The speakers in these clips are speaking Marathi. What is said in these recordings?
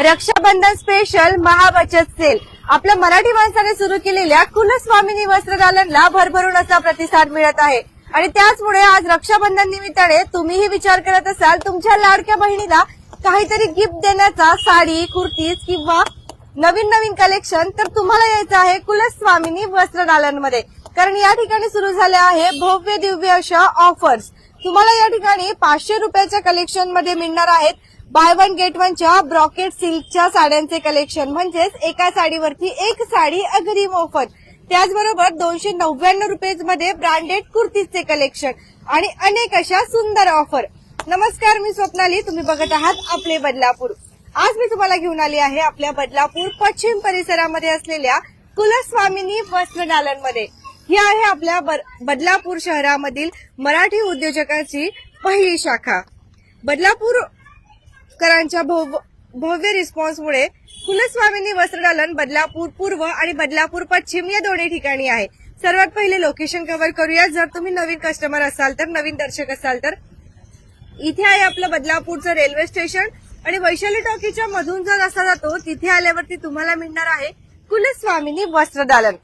रक्षाबंधन स्पेशल महाबचत सेल आपल्या मराठी माणसाने सुरू केलेल्या कुलस्वामिनी वस्त्रदालनला भरभरून असा प्रतिसाद मिळत आहे. आणि त्याचमुळे आज रक्षाबंधन निमित्ताने तुम्हीही विचार करत असाल तुमच्या लाडक्या बहिणीला काहीतरी गिफ्ट देण्याचा साडी कुर्तीज किंवा नवीन नवीन कलेक्शन तर तुम्हाला यायचं आहे कुलस्वामिनी वस्त्रदालनमध्ये. कारण या ठिकाणी सुरू झाले आहे भव्य दिव्य अशा ऑफर्स तुम्हाला या ठिकाणी पाचशे रुपयाच्या कलेक्शनमध्ये मिळणार आहेत. बाय वन गेट वनच्या ब्रॉकेट सिल्कच्या साड्यांचे कलेक्शन म्हणजेच एका साडीवरती एक साडी अगदी मोफत त्याचबरोबर दोनशे नव्याण्णव रुपये मध्ये ब्रँडेड कुर्तीचे कलेक्शन आणि अनेक अशा सुंदर ऑफर. नमस्कार मी स्वप्नाली. तुम्ही बघत आहात आपले बदलापूर. आज मी तुम्हाला घेऊन आली आहे आपल्या बदलापूर पश्चिम परिसरामध्ये असलेल्या कुलस्वामिनी वस्त्रदालनमध्ये ही आहे आपल्या बर- बदलापूर शहरामधील मराठी उद्योजकाची पहिली शाखा. बदलापूर करांच्या भव्य रिस्पॉन्समुळे कुलस्वामिनी वस्त्रदालन बदलापूर पूर्व आणि बदलापूर पश्चिम या दोन्ही ठिकाणी आहे. सर्वात पहिले लोकेशन कव्हर करूया जर तुम्ही नवीन कस्टमर असाल तर नवीन दर्शक असाल तर. इथे आहे आपलं बदलापूरचं रेल्वे स्टेशन आणि वैशाली टॉकीच्या मधून जर असा जातो तिथे आल्यावरती तुम्हाला मिळणार आहे कुलस्वामिनी वस्त्रदालन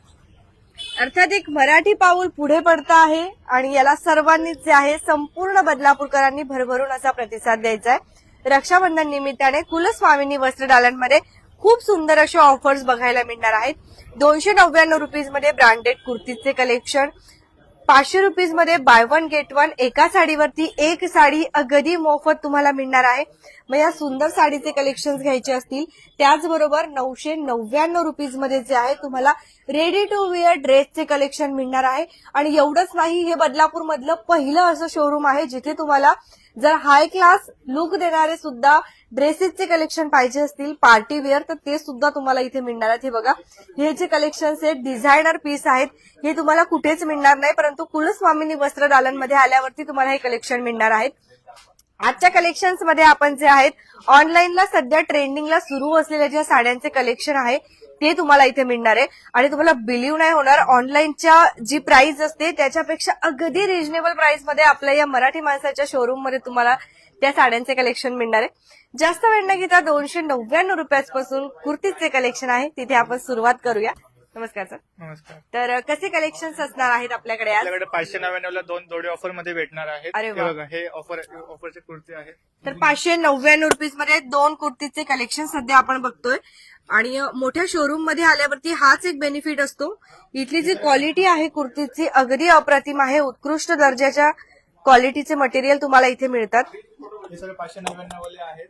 अर्थात एक मराठी पाऊल पुढे पडतं आहे आणि याला सर्वांनीच जे आहे संपूर्ण बदलापूरकरांनी भरभरून असा प्रतिसाद द्यायचा आहे. रक्षाबंधन निमित्ताने कुलस्वामिनी वस्त्रदालनमध्ये खूप सुंदर अशा ऑफर्स बघायला मिळणार आहेत. दोनशे नव्याण्णव रुपीजमध्ये ब्रँडेड कुर्तीचे कलेक्शन पाचशे रुपीजमध्ये बाय वन गेट वन एका साडीवरती एक साडी अगदी मोफत तुम्हाला मिळणार आहे. मग या सुंदर साडीचे कलेक्शन घ्यायचे असतील त्याचबरोबर नऊशे नव्याण्णव रुपीजमध्ये जे आहे तुम्हाला रेडी टू वेअर ड्रेसचे कलेक्शन मिळणार आहे. आणि एवढंच नाही हे बदलापूर मधलं पहिलं असं शोरूम आहे जिथे तुम्हाला जर हाय क्लास लुक देणारे सुद्धा ड्रेसेसचे कलेक्शन पाहिजे असतील पार्टी वेअर तर ते सुद्धा तुम्हाला इथे मिळणार आहेत. हे बघा हे जे कलेक्शन आहेत डिझायनर पीस आहेत हे तुम्हाला कुठेच मिळणार नाही परंतु कुलस्वामिनी वस्त्र दालनमध्ये आल्यावरती तुम्हाला हे कलेक्शन मिळणार आहेत. आजच्या कलेक्शन्समध्ये आपण जे आहेत ऑनलाईनला सध्या ट्रेंडिंगला सुरू असलेल्या ज्या साड्यांचे कलेक्शन आहे ते तुम्हाला इथे मिळणार आहे. आणि तुम्हाला बिलीव्ह नाही होणार ऑनलाईनच्या जी प्राइस असते त्याच्यापेक्षा अगदी रिजनेबल प्राइसमध्ये आपल्या या मराठी माणसाच्या शोरूममध्ये तुम्हाला त्या साड्यांचे कलेक्शन मिळणार आहे. जास्त वेळ न घेता दोनशे नव्याण्णव रुपयापासून कुर्तीचे कलेक्शन आहे. तिथे आपण सुरुवात करूया. नमस्कार सर नमस्कार. तर कसे कलेक्शन्स असणार आहेत आपल्याकडे आज? आपल्याकडे पाचशे नव्याण्णव ला दोन जोडी ऑफरमध्ये भेटणार आहेत. अरे हे. बघा हे ऑफर ऑफरचे कुर्ती आहेत. तर पाचशे नव्याण्णव रुपीजमध्ये दोन कुर्तीचे कलेक्शन सध्या आपण बघतोय. आणि मोठ्या शोरूममध्ये आल्यावरती हाच एक बेनिफिट असतो. इथली जी क्वालिटी आहे कुर्तीची अगदी अप्रतिम आहे. उत्कृष्ट दर्जाच्या क्वालिटीचे मटेरियल तुम्हाला इथे मिळतात. पाचशे नव्याण्णव वाले आहेत.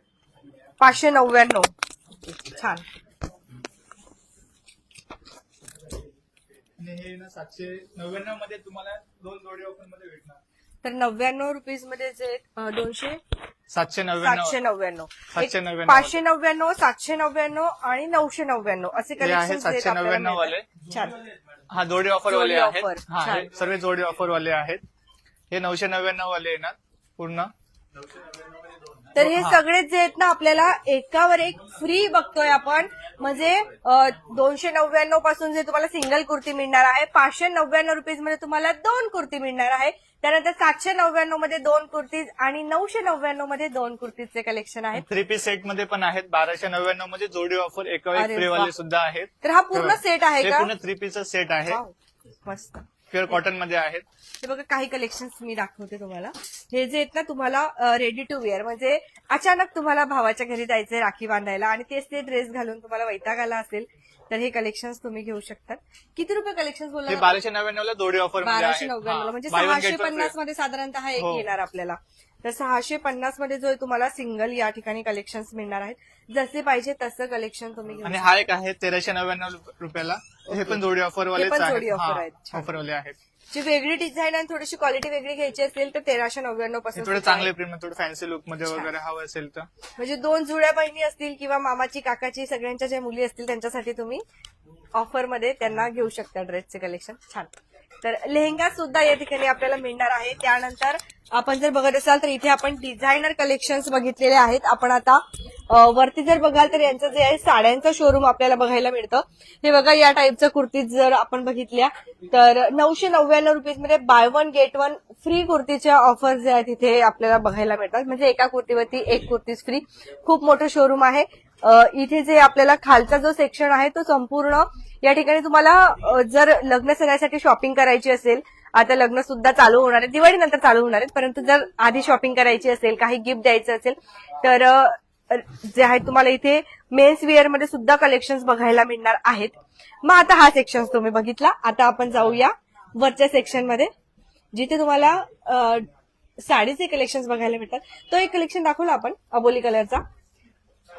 पाचशे नव्याण्णव. छान. हे सातशे नव्याण्णवमध्ये तुम्हाला दोन जोडी ऑफरमध्ये भेटणार. तर नव्याण्णव रुपीजमध्ये जे दोनशे सातशे सातशे नव्याण्णव. नव्याण्णव सातशे एक नव्याण्णव. पाचशे नव्याण्णव सातशे नव्याण्णव आणि नऊशे नव्याण्णव. असे हे आहे कलेक्शन सातशे नव्याण्णव वाले. छान. हा जोडी ऑफर वाले जोडी आहेत. offer. हा हे छान. सर्व जोडी ऑफर वाले आहेत. हे नऊशे नव्याण्णव वाले येणार पूर्ण? तर हे सगळे जे आहेत ना आपल्याला एकावर एक फ्री बघतोय आपण. म्हणजे दोनशे नव्याण्णवपासून जे तुम्हाला सिंगल कुर्ती मिळणार आहे पाचशे नव्याण्णव रुपीजमध्ये तुम्हाला दोन कुर्ती मिळणार आहे. त्यानंतर सातशे नव्याण्णवमध्ये दोन कुर्तीज आणि नऊशे नव्याण्णवमध्ये दोन कुर्तीचे कलेक्शन आहेत. थ्री पीस सेटमध्ये पण आहेत. बाराशे नव्याण्णवमध्ये जोडी ऑफर एका अरे वा. सुद्धा आहेत. तर हा पूर्ण सेट आहे हे का? पूर्ण थ्री पीसचा सेट आहे. वाव, मस्त. प्युअर कॉटनमध्ये आहेत हे बघा काही कलेक्शन्स मी दाखवते तुम्हाला हे जे आहेत ना तुम्हाला रेडी टू वेअर म्हणजे अचानक तुम्हाला भावाच्या घरी जायचंय राखी बांधायला आणि तेच ते ड्रेस घालून तुम्हाला वैताग आला असेल तर हे कलेक्शन्स तुम्ही घेऊ शकतात किती रुपये कलेक्शन बोलला बाराशे नव्याण्णव ला जोडी ऑफर बाराशे. नव्याण्णव. म्हणजे सहाशे पन्नास. मध्ये साधारणतः एक हो. येणार आपल्याला तर सहाशे पन्नासमध्ये जो तुम्हाला सिंगल या ठिकाणी कलेक्शन मिळणार आहेत. जसे पाहिजे तसं कलेक्शन तुम्ही आणि हा एक आहे तेराशे नव्याण्णव रुपयाला. हे पण जोडी ऑफर जोडी offer आहेत. ऑफर वाले आहेत. जी वेगळी डिझाईन आणि थोडीशी क्वालिटी वेगळी घ्यायची असेल तर तेराशे नव्याण्णवपासून थोडे चांगले थोडे फॅन्सी लुकमध्ये वगैरे हवं असेल तर. म्हणजे दोन जुळ्या बहिणी असतील किंवा मामाची काकाची सगळ्यांच्या ज्या मुली असतील त्यांच्यासाठी तुम्ही ऑफरमध्ये त्यांना घेऊ शकता ड्रेसचे कलेक्शन छान. तर लेहंगा सुद्धा या ठिकाणी आपल्याला मिळणार आहे. त्यानंतर आपण जर बघत असाल तर इथे आपण डिझायनर कलेक्शन्स बघितलेले आहेत. आपण आता वरती जर बघाल तर यांचं जे आहे साड्यांचं शोरूम आपल्याला बघायला मिळतं. हे बघा या टाईपचं कुर्तीज जर आपण बघितल्या तर नऊशे नव्याण्णव रुपीजमध्ये buy one get one free कुर्तीच्या offer जे आहेत तिथे आपल्याला बघायला मिळतात. म्हणजे एका कुर्तीवरती एक कुर्तीज फ्री खूप मोठं शोरूम आहे. इथे जे आपल्याला खालचा जो सेक्शन आहे तो संपूर्ण या ठिकाणी तुम्हाला जर लग्न सणासाठी शॉपिंग करायची असेल आता लग्न सुद्धा चालू होणार आहे दिवाळीनंतर चालू होणार आहेत परंतु जर आधी शॉपिंग करायची असेल काही गिफ्ट द्यायचं असेल तर जे आहे तुम्हाला इथे मेन्स वेअरमध्ये सुद्धा कलेक्शन्स बघायला मिळणार आहेत. मग आता हा सेक्शन तुम्ही बघितला. आता आपण जाऊया वरच्या सेक्शनमध्ये जिथे तुम्हाला साडीचे कलेक्शन बघायला मिळतात. तो एक कलेक्शन दाखवला आपण अबोली कलरचा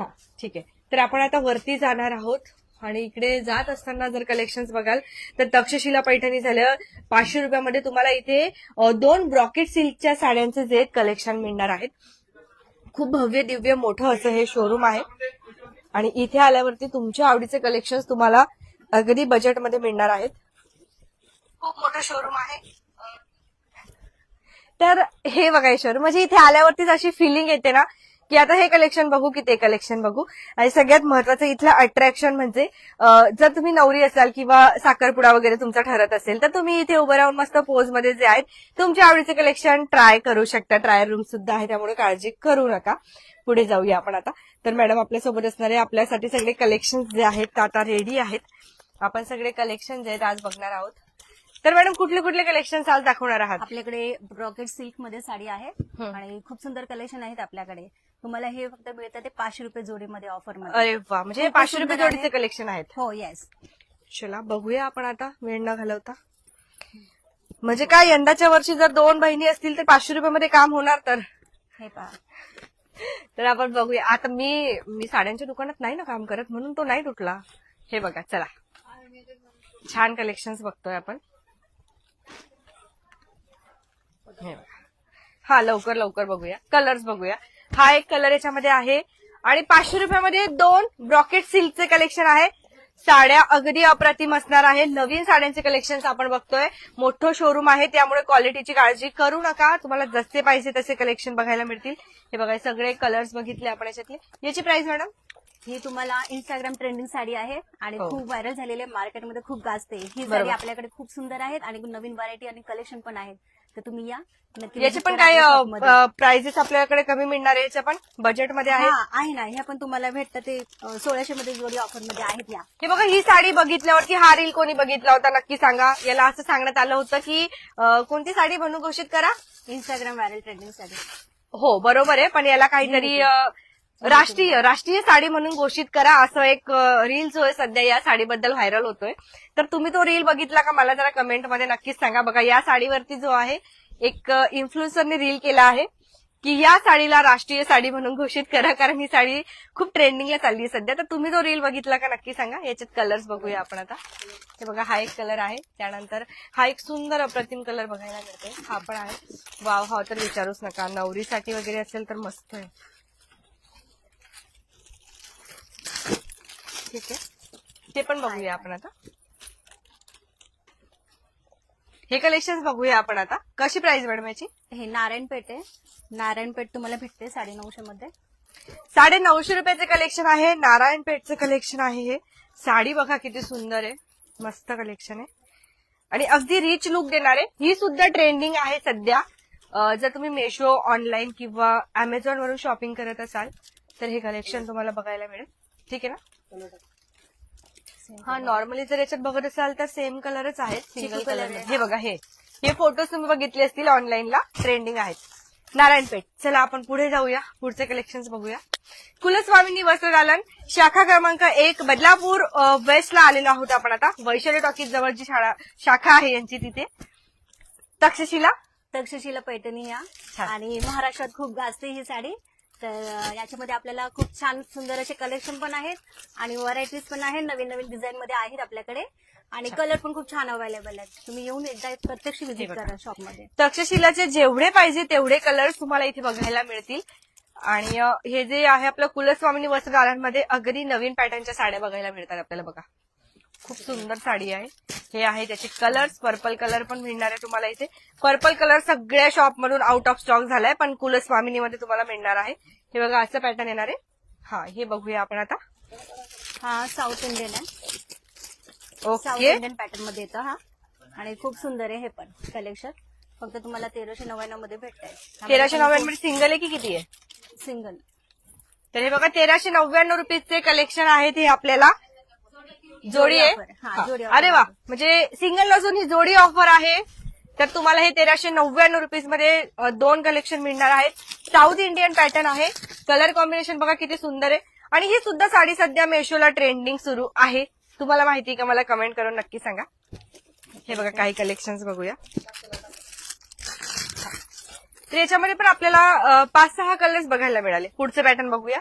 हा ठीक आहे. तर आपण आता वरती जाणार आहोत आणि इकडे जात असताना जर कलेक्शन बघाल तर तक्षशिला पैठणी झालं. पाचशे रुपयामध्ये तुम्हाला इथे दोन ब्रॉकेट सिल्कच्या साड्यांचे जे कलेक्शन मिळणार आहेत. खूप भव्य दिव्य मोठं असं हे शोरूम आहे. आणि इथे आल्यावरती तुमच्या आवडीचे कलेक्शन तुम्हाला अगदी बजेटमध्ये मिळणार आहेत. खूप मोठं शोरूम आहे. तर हे बघा शोरूम म्हणजे इथे आल्यावरतीच अशी फिलिंग येते ना की आता हे कलेक्शन बघू की ते कलेक्शन बघू. आणि सगळ्यात महत्वाचं इथलं अट्रॅक्शन म्हणजे जर तुम्ही नवरी असाल किंवा साखरपुडा वगैरे तुमचा ठरत असेल तर तुम्ही इथे उभं राहून मस्त पोजमध्ये जे आहेत तुमच्या आवडीचे कलेक्शन ट्राय करू शकता. ट्रायल रूम सुद्धा आहे त्यामुळे काळजी करू नका. पुढे जाऊया आपण आता. तर मॅडम आपल्यासोबत असणारे आपल्यासाठी सगळे कलेक्शन जे आहेत ते आता रेडी आहेत. आपण सगळे कलेक्शन जे आहेत आज बघणार आहोत. तर मॅडम कुठले कुठले कलेक्शन आज दाखवणार आहात? आपल्याकडे ब्रॉकेट सिल्कमध्ये साडी आहे. आणि खूप सुंदर कलेक्शन आहेत आपल्याकडे. तुम्हाला हे फक्त मिळतं ते पाचशे रुपये जोडीमध्ये ऑफरमध्ये. अरे वा म्हणजे पाचशे रुपये जोडीचे. कलेक्शन आहेत. हो येस चला बघूया आपण आता वेळ न घालवता. म्हणजे काय यंदाच्या वर्षी जर दोन बहिणी असतील तर पाचशे रुपयामध्ये काम होणार तर. हे पहा. तर आपण बघूया. आता मी मी साड्यांच्या दुकानात नाही ना काम करत म्हणून तो नाही तुटला. हे बघा चला. छान कलेक्शन बघतोय आपण हे बघा. हा लवकर लवकर बघूया. कलर्स बघूया. हा एक कलर याच्यामध्ये आहे. आणि पाचशे रुपयामध्ये दोन ब्रॉकेट सिल्कचे कलेक्शन आहे. साड्या अगदी अप्रतिम असणार आहे. नवीन साड्यांचे कलेक्शन आपण बघतोय. मोठं शोरूम आहे. त्यामुळे क्वालिटीची काळजी करू नका. तुम्हाला जसे पाहिजे तसे कलेक्शन बघायला मिळतील. हे बघा सगळे कलर्स बघितले आपण याच्यातले. याची प्राइस मॅडम ही तुम्हाला इंस्टाग्राम ट्रेंडिंग साडी आहे. आणि हो. खूप व्हायरल झालेली आहे. मार्केटमध्ये खूप गाजते ही साडी बरोबर. आपल्याकडे खूप सुंदर आहेत. आणि नवीन व्हरायटी आणि कलेक्शन पण आहेत. तर तुम्ही या. नक्की याचे पण मध्ये. प्राइजेस आपल्याकडे कमी मिळणार आहे याच्या पण बजेटमध्ये आहे हा आहे ना. ह्या पण तुम्हाला भेटतं ते सोळाशे मध्ये जोडी ऑफरमध्ये आहेत या हे बघा ही साडी बघितल्यावरती हा रील कोणी बघितला होता नक्की सांगा. याला असं सांगण्यात आलं होतं की अं, कोणती साडी म्हणून घोषित करा? Instagram viral trending sari. हो बरोबर आहे. पण याला काहीतरी अं, राष्ट्रीय राष्ट्रीय साडी म्हणून घोषित करा असं एक रील जो आहे सध्या या साडीबद्दल व्हायरल होतोय. तर तुम्ही तो रील बघितला का? मला जरा कमेंटमध्ये नक्कीच सांगा. बघा या साडीवरती जो आहे एक इन्फ्लुएन्सरने रील केला आहे की या साडीला राष्ट्रीय साडी म्हणून घोषित करा. कारण ही साडी खूप ट्रेंडिंगला चालली आहे सध्या. तर तुम्ही तो रील बघितला का? नक्की सांगा. याच्यात कलर्स बघूया आपण आता. हे बघा हा एक कलर आहे. त्यानंतर हा एक सुंदर अप्रतिम कलर बघायला मिळतोय. हा पण आहे. वाव हा तर विचारूच नका. नवरीसाठी वगैरे असेल तर मस्त आहे. ठीक आहे. ते पण बघूया आपण आता. हे कलेक्शन बघूया आपण आता. कशी प्राइस मॅडम याची? हे नारायणपेठ आहे. नारायणपेठ तुम्हाला भेटते साडे नऊशे मध्ये. साडे नऊशे रुपयाचे कलेक्शन आहे. नारायण पेठचं कलेक्शन आहे हे. साडी बघा किती सुंदर आहे. मस्त कलेक्शन आहे. आणि अगदी रिच लुक देणारे ही सुद्धा ट्रेंडिंग आहे सध्या. जर तुम्ही मेशो ऑनलाईन किंवा अमेझॉन वरून शॉपिंग करत असाल तर हे कलेक्शन तुम्हाला बघायला मिळेल. ठीक आहे ना? हा नॉर्मली जर याच्यात बघत असाल तर सेम कलरच आहेत. Single colour. हे बघा हे. हे फोटोज तुम्ही बघितले असतील ऑनलाईनला ट्रेंडिंग आहेत. नारायणपेठ. चला आपण पुढे जाऊया. पुढचे कलेक्शन बघूया. कुलस्वामिनी वस्त्रदालन. शाखा क्रमांक एक बदलापूर वेस्टला आलेलो आहोत आपण आता. वैशाली टॉकीज जवळची शाळा शाखा आहे यांची तिथे. तक्षशिला. तक्षशिला पैठणी या. आणि महाराष्ट्रात खूप गाजते ही साडी. तर याच्यामध्ये आपल्याला खूप छान सुंदर असे कलेक्शन पण आहेत आणि व्हरायटीज पण आहेत. नवीन नवीन डिझाईन मध्ये आहेत आपल्याकडे. आणि कलर पण खूप छान अवेलेबल आहेत. तुम्ही येऊन एकदा प्रत्यक्ष विजिट. करा शॉपमध्ये तक्षशिलाचे जेवढे पाहिजे तेवढे कलर्स तुम्हाला इथे बघायला मिळतील. आणि हे जे आहे आपलं कुलस्वामिनी वस्त्रदारांमध्ये अगदी नवीन पॅटर्नच्या साड्या बघायला मिळतात आपल्याला बघा. खूप सुंदर साडी आहे. हे आहे त्याचे कलर्स पर्पल कलर पण मिळणार आहे तुम्हाला इथे. पर्पल कलर सगळ्या शॉप मधून आउट ऑफ स्टॉक झालाय पण कुलस्वामिनीमध्ये तुम्हाला मिळणार आहे. हे बघा असं पॅटर्न येणार आहे. हा हे बघूया आपण आता. हा साऊथ इंडियन आहे. साऊथ ओके इंडियन पॅटर्नमध्ये येतं हा. आणि खूप सुंदर आहे हे पण कलेक्शन फक्त तुम्हाला तेराशे नव्याण्णवमध्ये भेटत आहे तेराशे नव्याण्णव सिंगल आहे की किती आहे? सिंगल तर हे बघा तेराशे नव्याण्णव रुपीजचे कलेक्शन आहेत हे आपल्याला. जोडी आहे? offer. हा. जोडी offer अरे वा. म्हणजे सिंगल नसून ही जोडी ऑफर आहे. तर तुम्हाला हे तेराशे नव्याण्णव रुपीजमध्ये अ, दोन कलेक्शन मिळणार आहेत. साऊथ इंडियन पॅटर्न आहे. कलर कॉम्बिनेशन बघा किती सुंदर आहे. आणि ही सुद्धा साडी सध्या मेशोला ट्रेंडिंग सुरू आहे. तुम्हाला माहिती आहे का? मला कमेंट करून नक्की सांगा. हे बघा काही कलेक्शन बघूया. तर याच्यामध्ये पण आपल्याला अ, पाच सहा कलर्स बघायला मिळाले. पुढचे पॅटर्न बघूया.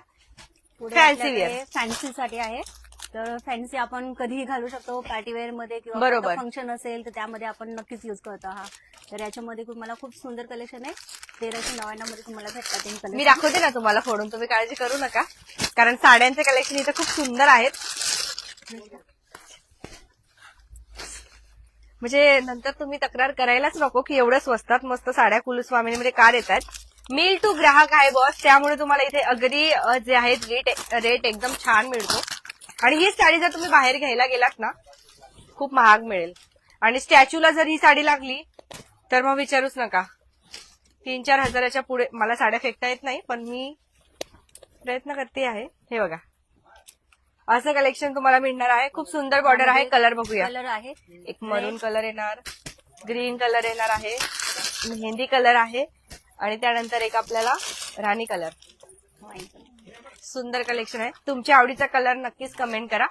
Fancy wear. फॅन्सी साठी आहे. तर फॅन्सी आपण कधीही घालू शकतो पार्टीवेअरमध्ये किंवा बरोबर. फंक्शन असेल तर त्यामध्ये आपण नक्कीच युज करतो हा. तर याच्यामध्ये तुम्हाला खूप सुंदर कलेक्शन आहे. तेराशे नव्याण्णवमध्ये तुम्हाला भेटतात हे मी collection. दाखवते ना तुम्हाला फोडून तुम्ही काळजी करू नका. कारण साड्यांचे कलेक्शन इथे खूप सुंदर आहेत. म्हणजे नंतर तुम्ही तक्रार करायलाच नको की एवढं स्वस्तात मस्त साड्या कुलस्वामीमध्ये का देतात मिल टू ग्राहक आहे बॉस त्यामुळे तुम्हाला इथे अगदी अ, जे आहेत रेट रेट एकदम छान मिळतो. आणि ही साडी जर तुम्ही बाहेर घ्यायला गेलात ना खूप महाग मिळेल. आणि स्टॅच्यूला जर ही साडी लागली तर मग विचारूच नका. तीन चार हजाराच्या पुढे मला साड्या फेकता येत नाही पण मी प्रयत्न करते आहे. हे बघा. असं कलेक्शन तुम्हाला मिळणार आहे. खूप सुंदर बॉर्डर आहे. कलर बघूया. कलर आहे. एक मरून कलर येणार. ग्रीन कलर येणार आहे. मेहंदी कलर आहे. आणि त्यानंतर एक आपल्याला राणी कलर सुंदर कलेक्शन आहे. तुमच्या आवडीचा कलर नक्कीच कमेंट करा.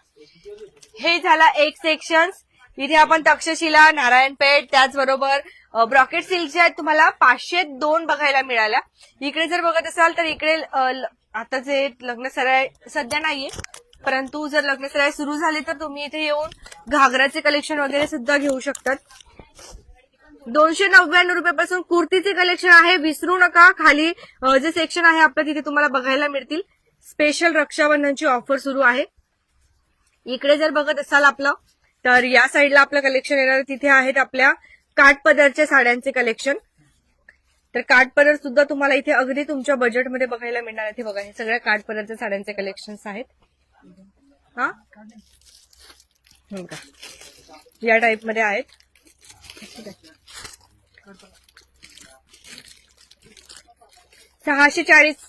हे झाला एक सेक्शन इथे आपण तक्षशिला नारायणपेठ त्याचबरोबर ब्रॉकेट सिल्क जे आहेत तुम्हाला पाचशे दोन बघायला मिळाल्या. इकडे जर बघत असाल तर इकडे आता जे लग्न सराय सध्या नाहीये. परंतु जर लग्न सराय सुरू झाले तर तुम्ही इथे येऊन घागराचे कलेक्शन वगैरे सुद्धा घेऊ शकतात. दोनशे नव्याण्णव रुपयापासून कुर्तीचे कलेक्शन आहे. विसरू नका. खाली जे सेक्शन आहे आपलं तिथे तुम्हाला बघायला मिळतील. स्पेशल रक्षाबंधनची ऑफर सुरू आहे. इकडे जर बघत असाल आपलं तर या साईडला आपलं कलेक्शन येणार तिथे आहेत आपल्या काठपदरच्या साड्यांचे कलेक्शन तर काठपदर सुद्धा तुम्हाला इथे अगदी तुमच्या बजेटमध्ये बघायला मिळणार आहे. बघा हे सगळ्या काठपदरच्या साड्यांचे कलेक्शन आहेत. हा? या टाइपमध्ये आहेत. सहाशे चाळीस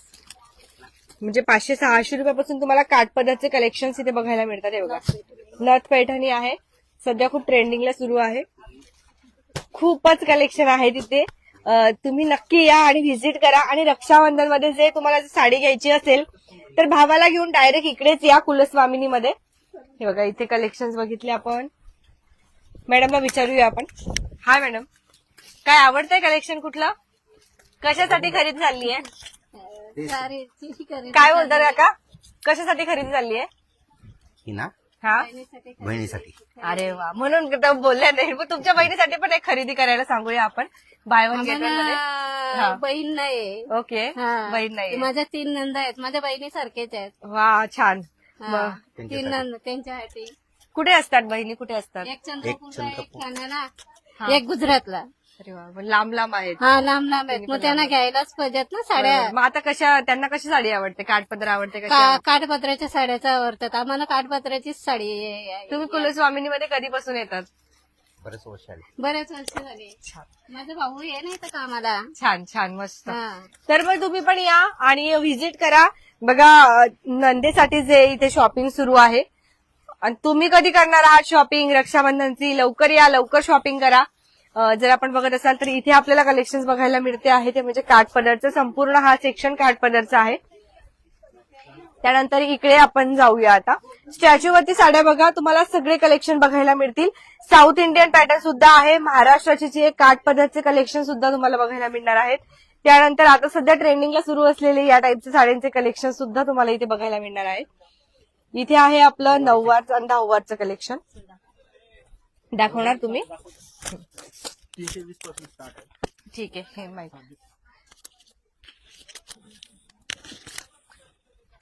म्हणजे पाचशे सहाशे रुपयापासून तुम्हाला काठपदाचे कलेक्शन इथे बघायला मिळतात हे बघा. नथ पैठणी आहे. सध्या खूप ट्रेंडिंगला सुरू आहे. खूपच कलेक्शन आहे तिथे. तुम्ही नक्की या आणि व्हिजिट करा. आणि रक्षाबंधनमध्ये जे तुम्हाला जर साडी घ्यायची असेल तर भावाला घेऊन डायरेक्ट इकडेच या कुलस्वामिनीमध्ये. हे बघा इथे कलेक्शन बघितले आपण. मॅडमला विचारूया आपण. Hi madam. काय आवडतंय कलेक्शन कुठलं? कशासाठी खरेदी झाली आहे? काय बोलता काका? कशासाठी खरेदी झाली आहे? ही ना? हा? बहिणीसाठी अरे वा म्हणून तर बोलल्या नाही. मग तुमच्या बहिणीसाठी पण एक खरेदी करायला सांगूया आपण. बाय वन गेट वनमध्ये. हा. आम्हाला बहीण नाही ओके. हा. बहीण नाही माझ्या तीन नंदा आहेत. माझ्या बहिणी सारखेच आहेत. वा छान. हा. मग? तीन नंद त्यांच्यासाठी. कुठे असतात बहिणी? कुठे असतात? एक चंद्रपूरला एक चंद्रपूर. ठाण्याला एक गुजरातला. अरे वा मग लांब लांब आहेत. हा लांब लांब आहेत. मग त्यांना घ्यायलाच पाहिजेत ना साड्या. बरोबर. मग आता कशा त्यांना कशी साडी आवडते? काठपदर आवडते कशी? का- आवडते? काठपत्राच्या साड्याच आवडतात. आम्हाला काठपत्राचीच साडी आहे. तुम्ही कुलस्वामिनी मध्ये कधीपासून येतात? बरेच वर्ष आली बरेच वर्ष झाले. माझा भाऊ हे नाही तर कामाला. छान छान मस्त. हा. तर मग तुम्ही पण या आणि व्हिजिट करा. बघा अं, नंदेसाठी जे इथे शॉपिंग सुरू आहे. आणि तुम्ही कधी करणार आहात शॉपिंग? रक्षाबंधनची लवकर या लवकर शॉपिंग करा. जर आपण बघत असाल तर इथे आपल्याला कलेक्शन बघायला मिळते आहे ते म्हणजे काठपदरचं संपूर्ण हा सेक्शन काठपदरचा आहे. त्यानंतर इकडे आपण जाऊया आता. स्टॅच्यूवरती साड्या बघा तुम्हाला सगळे कलेक्शन बघायला मिळतील. साऊथ इंडियन पॅटर्न सुद्धा आहे. महाराष्ट्राचे जे काठपदरचे कलेक्शन सुद्धा तुम्हाला बघायला मिळणार आहेत. त्यानंतर आता सध्या ट्रेंडिंगला सुरू असलेले या टाईपचे साड्यांचे कलेक्शन सुद्धा तुम्हाला इथे बघायला मिळणार आहे इथे आहे आपलं नऊवार आणि दहावारचं कलेक्शन दाखवणार तुम्ही? ठीक आहे हे माहिती.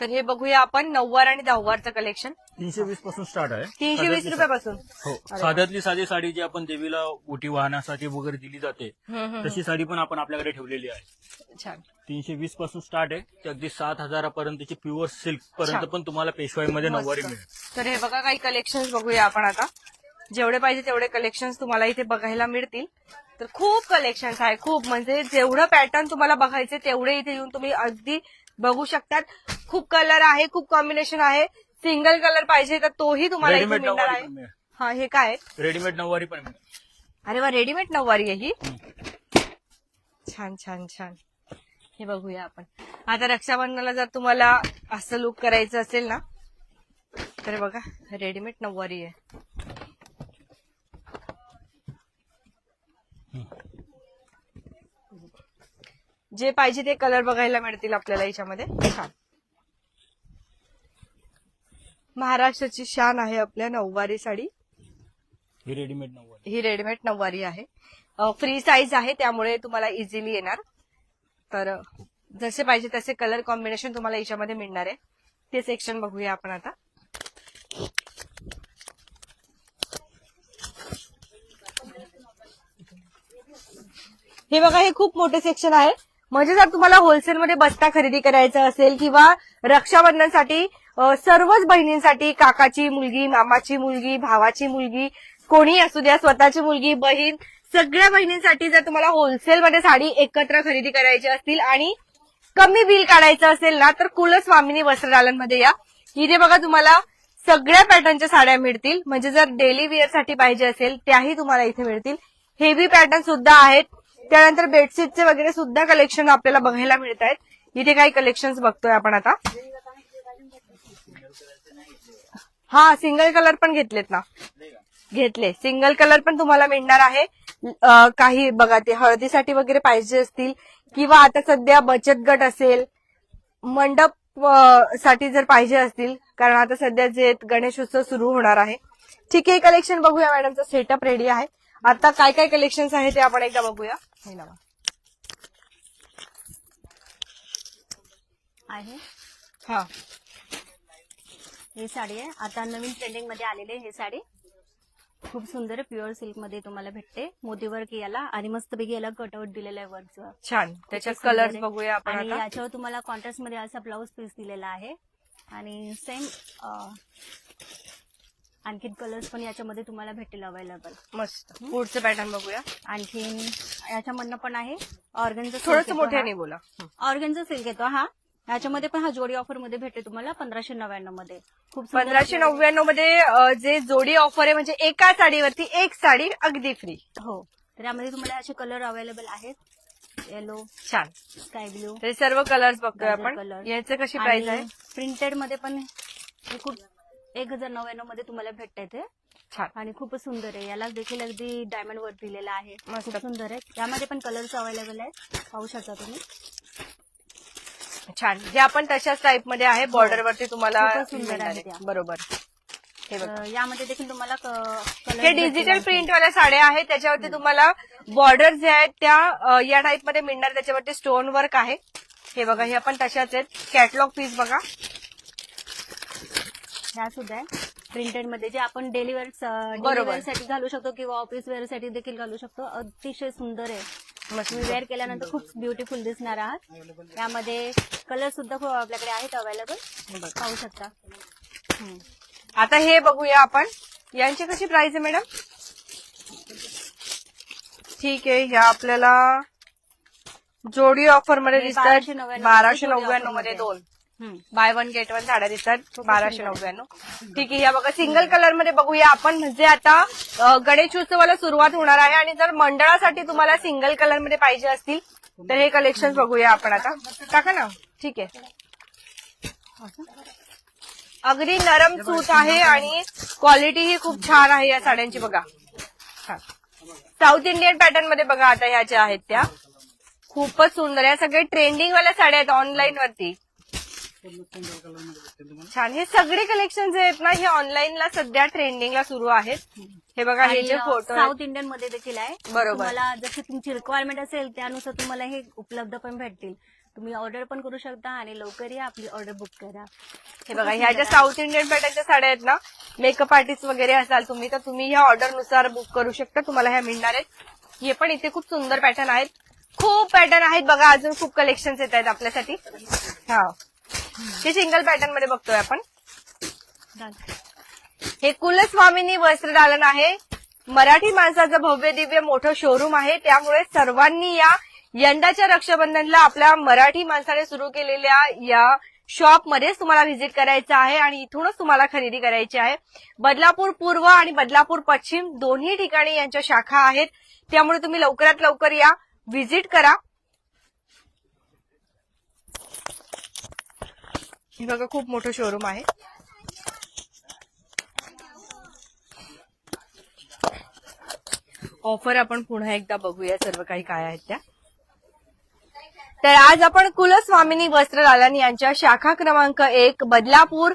तर हे बघूया आपण नऊवार आणि दहावारचं कलेक्शन तीनशे वीसपासून स्टार्ट आहे. तीनशे वीस साध्यातली रुपयापासून. सा- हो साध्यातली साधी साडी जी आपण देवीला ओटी वाहण्यासाठी वगैरे दिली जाते हम्म, हम्म, तशी साडी पण आपण आपल्याकडे ठेवलेली आहे. हम्म. छान. तीनशे वीसपासून स्टार्ट आहे. ते अगदी सात हजारापर्यंतची प्युअर सिल्क पर्यंत छान. पण तुम्हाला पेशवाईमध्ये. नऊवारी मिळेल. तर हे बघा काही कलेक्शन बघूया आपण आता. जेवढे पाहिजे तेवढे कलेक्शन तुम्हाला इथे बघायला मिळतील. तर खूप कलेक्शन आहे खूप. म्हणजे जेवढं पॅटर्न तुम्हाला बघायचे तेवढे इथे येऊन तुम्ही अगदी बघू शकतात. खूप कलर आहे खूप कॉम्बिनेशन आहे. सिंगल कलर पाहिजे तर तोही तुम्हाला इथे रेडीमेड मिळणार नऊवारी आहे. मिळेल. हा हे काय आहे? रेडीमेड नऊवारी पण मिळेल. अरे वा रेडीमेड नऊवारी आहे ही? छान छान छान. हे बघूया आपण. आता रक्षाबंधनाला जर तुम्हाला असं लुक करायचं असेल ना तर बघा रेडीमेड नऊवारी आहे. जे पाहिजे ते कलर बघायला मिळतील आपल्याला याच्यामध्ये. छान. महाराष्ट्राची शान आहे आपल्या नऊवारी साडी. ही रेडीमेड नऊवारी. ही रेडीमेड नऊवारी आहे. फ्री साईज आहे त्यामुळे तुम्हाला इझिली येणार. तर जसे पाहिजे तसे कलर कॉम्बिनेशन तुम्हाला याच्यामध्ये मिळणार आहे. ते सेक्शन बघूया आपण आता. हे बघा हे खूप मोठे सेक्शन आहे. म्हणजे जर तुम्हाला होलसेलमध्ये बस्ता खरेदी करायचा असेल किंवा रक्षाबंधनसाठी सर्वच बहिणींसाठी काकाची मुलगी मामाची मुलगी भावाची मुलगी कोणी असू द्या स्वतःची मुलगी बहीण सगळ्या बहिणींसाठी जर तुम्हाला होलसेलमध्ये साडी एकत्र खरेदी करायची असतील आणि कमी बिल काढायचं असेल ना तर कुलस्वामिनी वस्त्रदालनमध्ये या. इथे बघा तुम्हाला सगळ्या पॅटर्नच्या साड्या मिळतील. म्हणजे जर डेली वेअरसाठी पाहिजे असेल त्याही तुम्हाला इथे मिळतील. हेवी पॅटर्न सुद्धा आहेत. त्यानंतर बेडशीटचे वगैरे सुद्धा कलेक्शन आपल्याला बघायला मिळत आहेत. इथे काही कलेक्शन बघतोय आपण आता. हा सिंगल कलर पण घेतलेत ना. घेतले. सिंगल कलर पण तुम्हाला मिळणार आहे. काही बघा ते हळदीसाठी वगैरे पाहिजे असतील किंवा आता सध्या बचत गट असेल मंडपसाठी जर पाहिजे असतील कारण आता सध्या जे गणेशोत्सव सुरू होणार आहे. ठीक आहे कलेक्शन बघूया मॅडमचं सेटअप रेडी आहे. आता काय काय कलेक्शन आहे ते आपण एकदा बघूया. हे लावा. आहे. हा. ही साडी आहे. आता नवीन ट्रेंडिंगमध्ये आलेली ही साडी. खूप सुंदर प्युअर सिल्कमध्ये तुम्हाला भेटते. मोती वर्क याला आणि मस्तपैकी याला कटआउट दिलेलं आहे वर्कचं छान. त्याच्यात आहे. बघूया आपण आणि याच्यावर तुम्हाला कॉन्ट्रास्टमध्ये असा ब्लाऊज पीस दिलेला आहे. आणि सेम आणखीन कलर्स पण याच्यामध्ये तुम्हाला भेटेल अवेलेबल मस्त. पुढचं पॅटर्न बघूया. आणखीन याच्यामधनं पण आहे ऑर्गनचा थोडस मोठ्याने बोला. ऑर्गनचा सिल्क येतो हा. याच्यामध्ये पण हा जोडी ऑफरमध्ये भेटेल तुम्हाला पंधराशे नव्याण्णवमध्ये. खूप पंधराशे नव्याण्णवमध्ये जे जोडी ऑफर आहे म्हणजे एका साडीवरती एक साडी अगदी फ्री हो. तर यामध्ये तुम्हाला असे कलर अवेलेबल आहेत. येलो छान. स्काय ब्ल्यू ते सर्व कलर्स बघतोय आपण. याचे कशी प्राइस आहे? प्रिंटेडमध्ये पण हे खूप एक हजार नव्याण्णवमध्ये तुम्हाला भेटत ते छान. आणि खूपच सुंदर आहे. याला देखील अगदी डायमंड वर्क दिलेला आहे. मस्त. खूप सुंदर आहे. यामध्ये पण कलर्स अवेलेबल आहेत. पाहू शकता तुम्ही. छान. जे आपण तशाच टाईपमध्ये आहे. बॉर्डर वरती तुम्हाला खूपच सुंदर मिळणार आहे. बरोबर. हे बघा. तर यामध्ये देखील तुम्हाला कलर हे डिजिटल प्रिंट वाल्या साड्या आहेत. त्याच्यावरती तुम्हाला बॉर्डर जे आहेत त्या अं, या टाईपमध्ये मिळणार. त्याच्यावरती स्टोन वर्क आहे. हे बघा हे आपण तशाच आहेत. कॅटलॉग पीस बघा. ह्या सुद्धा आहे. प्रिंटेडमध्ये जे आपण डेली वेअरसाठी घालू शकतो किंवा ऑफिस वेअरसाठी देखील घालू शकतो. अतिशय सुंदर आहे. तुम्ही वेअर केल्यानंतर खूप ब्युटिफुल दिसणार आहात. यामध्ये कलर सुद्धा खूप आपल्याकडे आहेत अवेलेबल पाहू शकता. आता हे बघूया आपण. यांची कशी प्राइस आहे मॅडम ठीक आहे. ह्या आपल्याला जोडी ऑफरमध्ये दिसतात 1299 बाराशे नव्याण्णवमध्ये. दोन. बाय वन गेट वन साड्या दिसतात बाराशे नव्याण्णव. ठीक आहे या बघा सिंगल कलरमध्ये बघूया आपण. म्हणजे आता अ, गणेशोत्सवाला सुरुवात होणार आहे आणि जर मंडळासाठी तुम्हाला सिंगल कलरमध्ये पाहिजे असतील तर हे कलेक्शन बघूया आपण आता. टाका ना. ठीक आहे. अगदी नरम सूत आहे आणि क्वालिटी ही खूप छान आहे या साड्यांची बघा. साऊथ इंडियन पॅटर्नमध्ये बघा आता ह्या ज्या आहेत त्या. खूपच सुंदर या सगळे ट्रेंडिंग वाल्या साड्या आहेत ऑनलाईन वरती. छान. हे सगळे कलेक्शन जे आहेत ना हे ऑनलाईनला सध्या ट्रेंडिंगला सुरू आहेत. हे बघा हे जे फोटो साऊथ इंडियनमध्ये देखील आहे. बरोबर. तुम्हाला जशी तुमची रिक्वायरमेंट असेल त्यानुसार तुम्हाला हे उपलब्ध पण भेटतील. तुम्ही ऑर्डर पण करू शकता आणि लवकर या आपली ऑर्डर बुक करा. हे बघा ह्या ज्या साऊथ इंडियन पॅटर्नच्या साड्या आहेत ना मेकअप आर्टिस्ट वगैरे असाल तुम्ही तर तुम्ही ह्या ऑर्डरनुसार बुक करू शकता. तुम्हाला ह्या मिळणार आहेत. हे पण इथे खूप सुंदर पॅटर्न आहेत. खूप पॅटर्न आहेत. बघा अजून खूप कलेक्शन येत आहेत आपल्यासाठी. हा. हे सिंगल पॅटर्नमध्ये बघतोय आपण. हे कुलस्वामिनी वस्त्र दालन आहे. मराठी माणसाचं भव्य दिव्य मोठं शोरूम आहे. त्यामुळे सर्वांनी या यंदाच्या रक्षाबंधनला आपल्या मराठी माणसाने सुरू केलेल्या या शॉप मध्येच तुम्हाला व्हिजिट करायचं आहे आणि इथूनच तुम्हाला खरेदी करायची आहे. बदलापूर पूर्व आणि बदलापूर पश्चिम दोन्ही ठिकाणी यांच्या शाखा आहेत. त्यामुळे तुम्ही लवकरात लवकर या. व्हिजिट करा. हे बघा खूप मोठं शोरूम आहे. ऑफर आपण पुन्हा एकदा बघूया सर्व काही काय आहेत त्या. तर आज आपण कुलस्वामिनी वस्त्रलालन यांच्या शाखा क्रमांक एक बदलापूर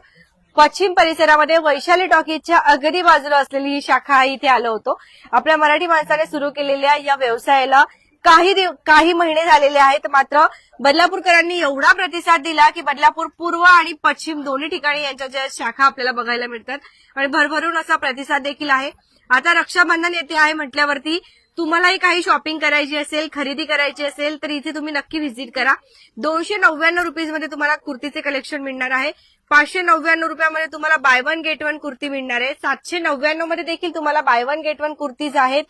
पश्चिम परिसरामध्ये वैशाली टॉकीजच्या अगदी बाजूला असलेली ही शाखा इथे आलो होतो. आपल्या मराठी माणसाने सुरू केलेल्या या व्यवसायाला काही दिव- काही महिने झालेले आहेत मात्र बदलापूरकरांनी एवढा प्रतिसाद दिला की बदलापूर पूर्व आणि पश्चिम दोन्ही ठिकाणी यांच्या ज्या शाखा आपल्याला बघायला मिळतात आणि भरभरून असा प्रतिसाद देखील आहे. आता रक्षाबंधन येते आहे म्हटल्यावरती तुम्हालाही काही शॉपिंग करायची असेल खरेदी करायची असेल तर इथे तुम्ही नक्की व्हिजिट करा. दोनशे नव्याण्णव रुपीजमध्ये तुम्हाला कुर्तीचे कलेक्शन मिळणार आहे. पाचशे नव्याण्णव रुपयामध्ये तुम्हाला buy one get one kurti मिळणार आहे. सातशे नव्याण्णवमध्ये देखील तुम्हाला buy one get one kurtis आहेत.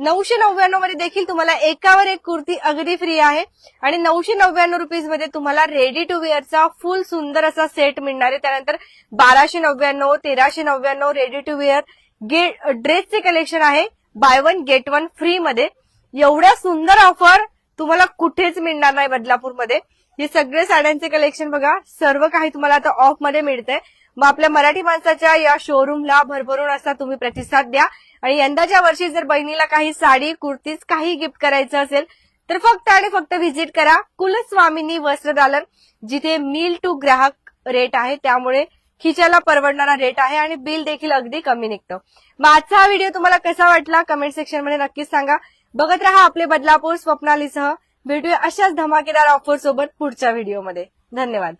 नऊशे नव्याण्णवमध्ये देखील तुम्हाला एकावर एक कुर्ती अगदी फ्री आहे. आणि नऊशे नव्याण्णव रुपीजमध्ये तुम्हाला रेडी टू वेअरचा फुल सुंदर असा सेट मिळणार आहे. त्यानंतर बाराशे नव्याण्णव तेराशे नव्याण्णव रेडी टू वेअर गेट ड्रेसचे कलेक्शन आहे. Buy one get one free मध्ये. एवढ्या सुंदर ऑफर तुम्हाला कुठेच मिळणार नाही बदलापूरमध्ये. हे सगळे साड्यांचे कलेक्शन बघा. सर्व काही तुम्हाला आता ऑफमध्ये मिळतंय. मग आपल्या मराठी माणसाच्या या शोरूमला भरभरून असा तुम्ही प्रतिसाद द्या. आणि यंदाच्या वर्षी जर बहिणीला काही साडी कुर्तीज काही गिफ्ट करायचं असेल तर फक्त आणि फक्त व्हिजिट करा कुलस्वामिनी वस्त्रदालन जिथे मिल टू ग्राहक रेट आहे. त्यामुळे खिचायला परवडणारा रेट आहे आणि बिल देखील अगदी कमी निघतं. मग आजचा हा व्हिडिओ तुम्हाला कसा वाटला? कमेंट सेक्शनमध्ये नक्कीच सांगा. बघत राहा आपले बदलापूर स्वप्नालीसह. भेटूया अशाच धमाकेदार ऑफर सोबत पुढच्या व्हिडिओमध्ये धन्यवाद.